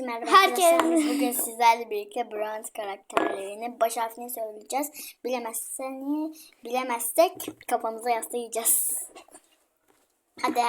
Merhaba Herkes-. Bugün sizlerle birlikte Brand karakterlerini baş harfini söyleyeceğiz. Bilemezseniz, bilemezsek kafamıza yaslayacağız. Hadi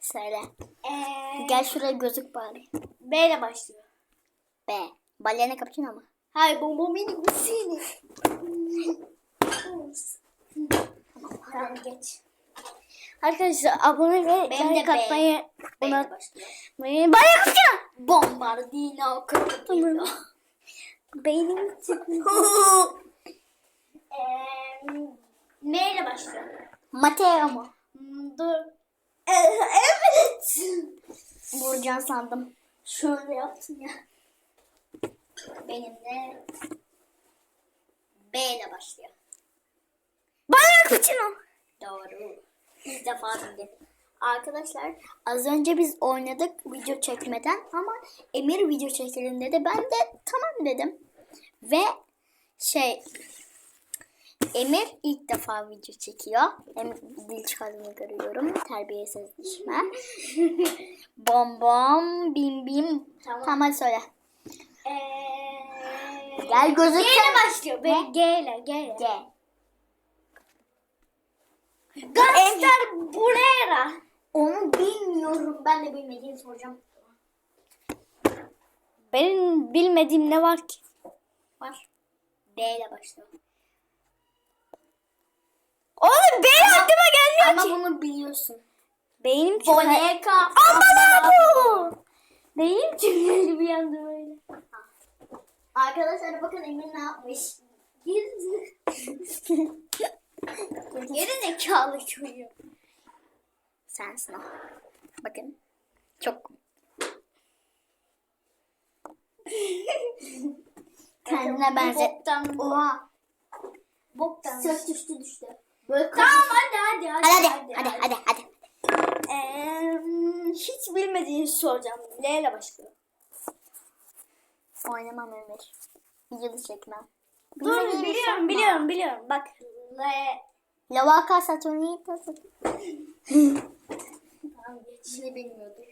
söyle. Ee, Gel şuraya gözük bari. B ile başlıyor. B. Ballerina cappuccino mu? Hayır bomba minik seni. Tamam geç. Arkadaşlar abone ve like atmayı unutmayın. başlıyor. Bana kızıyor. Bombardino cappuccino. Beynim. Ee, M ile başlıyor. Mateo mu? Hmm, Dur. Evet. Burcan sandım. Şöyle yaptım ya. Benim de B ile başlıyor. Bana kızıyor. Doğru. İlk defa bildim. Arkadaşlar az önce biz oynadık video çekmeden ama Emir video çekelim dedi. Ben de tamam dedim. Ve şey Emir ilk defa video çekiyor. Emir dil çıkardığını görüyorum. Terbiyesizleşme. bom bom bim bim. Tamam. Tamam hadi söyle. Ee, Gel gözük G ile başlıyor. G ile. G ile. G. Gaster Burera. Onu bilmiyorum. Ben de bilmediğini soracağım. Benim bilmediğim ne var ki? Var. B ile başlıyor. Oğlum B aklıma gelmiyor Ama ki. bunu biliyorsun. Beynim çıkıyor. Boneka. Aman bu. Beynim çıkıyor bir anda böyle. Arkadaşlar bakın Emir ne yapmış. Geri zekalı çocuğum. Sensin o. Bakın. Çok. Kendine benzet. Boktan. Oha. Boktan. Söz düştü düştü. Böyle Tamam hadi hadi hadi. Hadi hadi hadi hadi hadi. Hiç bilmediğini soracağım. L ile başlıyor. Oynamam Emir. Videoda çekmem. Dur biliyorum biliyorum biliyorum. Bak L. Lavaka Saturnita Tamam geç. Şimdi bilmiyordur.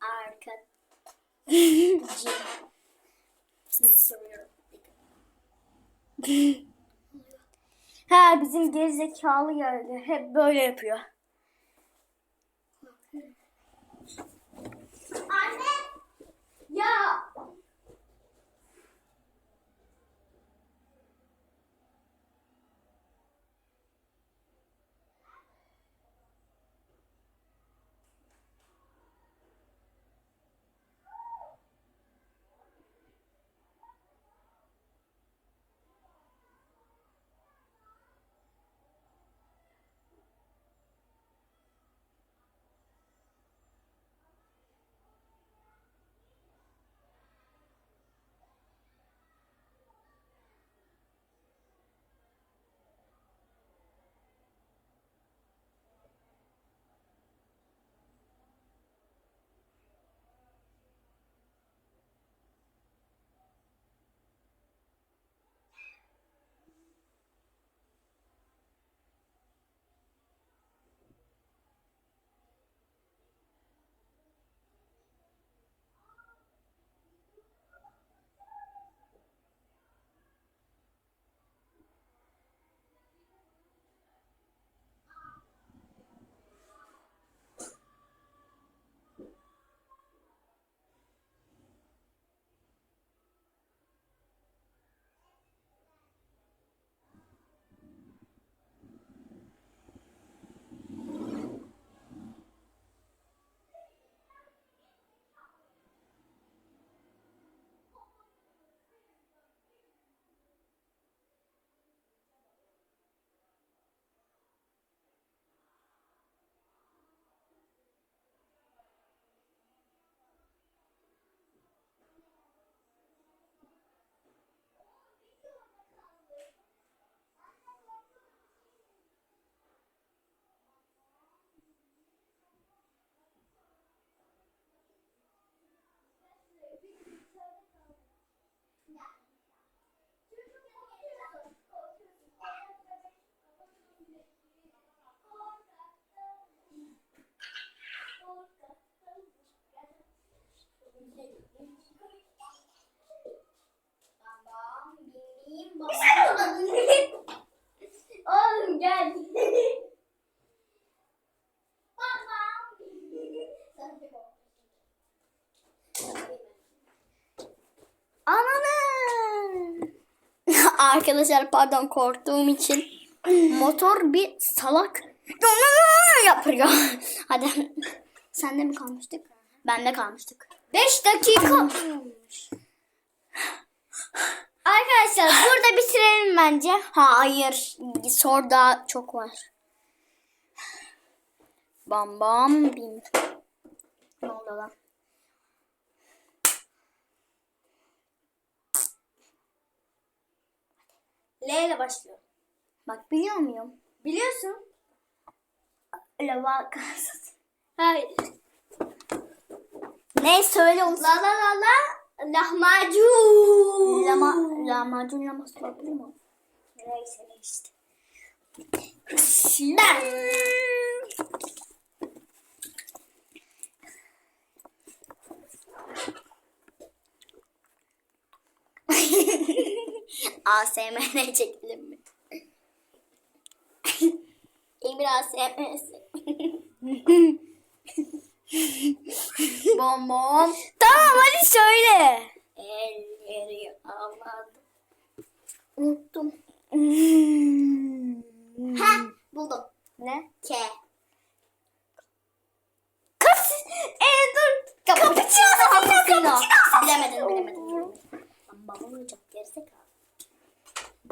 Arka. Sizi soruyorum. Ha bizim gerizekalı geldi. Hep böyle yapıyor. Anne. Ya. Arkadaşlar pardon korktuğum için motor bir salak yapıyor. Hadi sende mi kalmıştık? Bende kalmıştık. 5 dakika. Arkadaşlar burada bitirelim bence. Hayır. Sor daha çok var. Bam bam bim. Ne oldu lan? L ile başlıyor. Bak biliyor muyum? Biliyorsun. Lava Hayır. Ne söyle onu. La la la la. Lahmacun. Lama, lahmacun laması olabilir mi? Neyse ne işte. ASMR çekelim mi? Emir ASMR'si. bom bom. Tamam hadi söyle. Elleri ağladı. Unuttum. Ha buldum. ne? K. Kız. E dur. Cappuccino. Cappuccino. Bilemedin bilemedin. Bam bam olacak gerizekalı.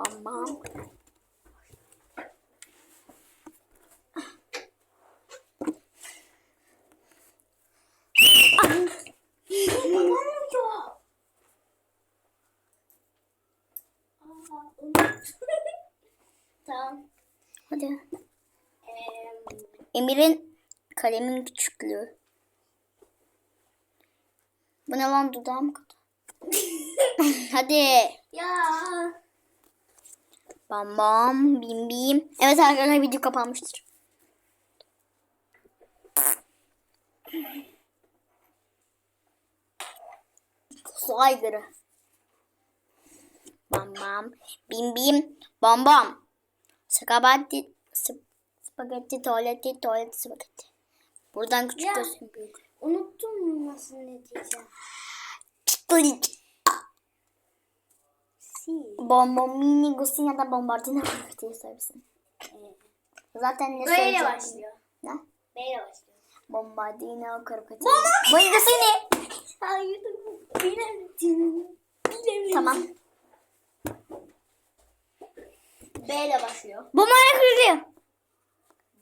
Bam bam. Emir'in kalemin küçüklüğü. Bu ne lan dudağım kadar. Hadi. ya. Bam bam bim bim. Evet arkadaşlar video kapanmıştır. Su aygırı. Bam bam bim bim bam bam. Spagetti sp- spagetti tuvaleti tuvaleti spagetti. Buradan küçük gözüküyor büyük. Unuttum nasıl ne diyeceğim. Si. Bombomini Gusina'da bombardino diye söylesin. Zaten ne Böyle söyleyeceğim? başlıyor. Ne? B ile başlıyor. Bombardino kroketi. Bombardino Gusini. Hayır. Bilemedim. Bilemedim. Tamam. B ile başlıyor. Bana kırılıyor.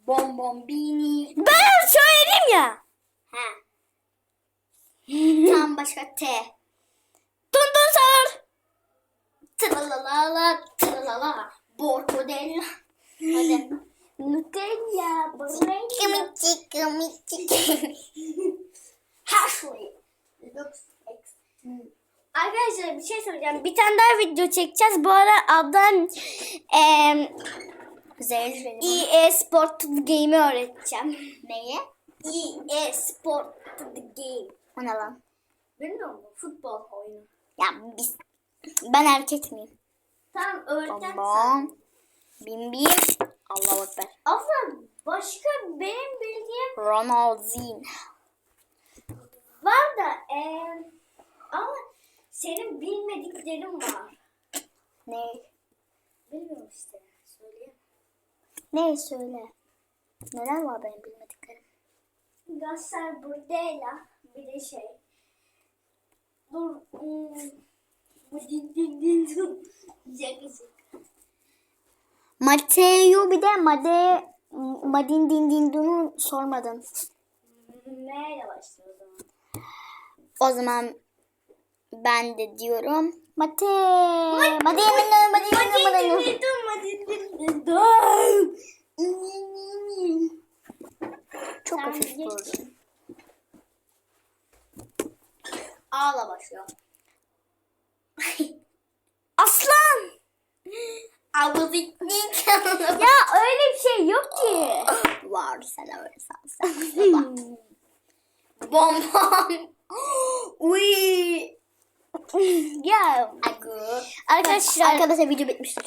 Bombombini. Ben söyledim ya. Ha. Tam başka T. Tun tun sağır. Tralalala tralala. Bortodella. Hadi. Nutella. Borrella. Kımıcık kımıcık. Ex. Arkadaşlar bir şey söyleyeceğim. Bir tane daha video çekeceğiz. Bu ara ablam eee Zehirli benim. EA Sport to the Game'i öğreteceğim. Neye? EA Sport to the Game. O ne lan? Bilmiyor musun? Futbol oyunu. Ya biz... Ben erkek miyim? Tamam sana. bam. Bim bim. Allahu Ekber. Aslında başka benim bildiğim Ronaldinho. var da eee ama senin bilmediklerin var. Ne? Bilmiyorum işte. Söyleyeyim. Ne söyle. Neler var benim bilmediklerim? Galatasaray Burdela bir de şey. Dur. Hmm, Mateo bir de Made Madin din din dunu sormadın. M ile başlıyor o zaman. O zaman ben de diyorum. Mate. Mate. Mate. Mate. Çok hafif vurdum. A'la başlıyor. Ya öyle bir şey yok ki. Var sen öyle sansan. Bom. Uy. ya arkadaşlar Arkadaşlar video bitmiştir.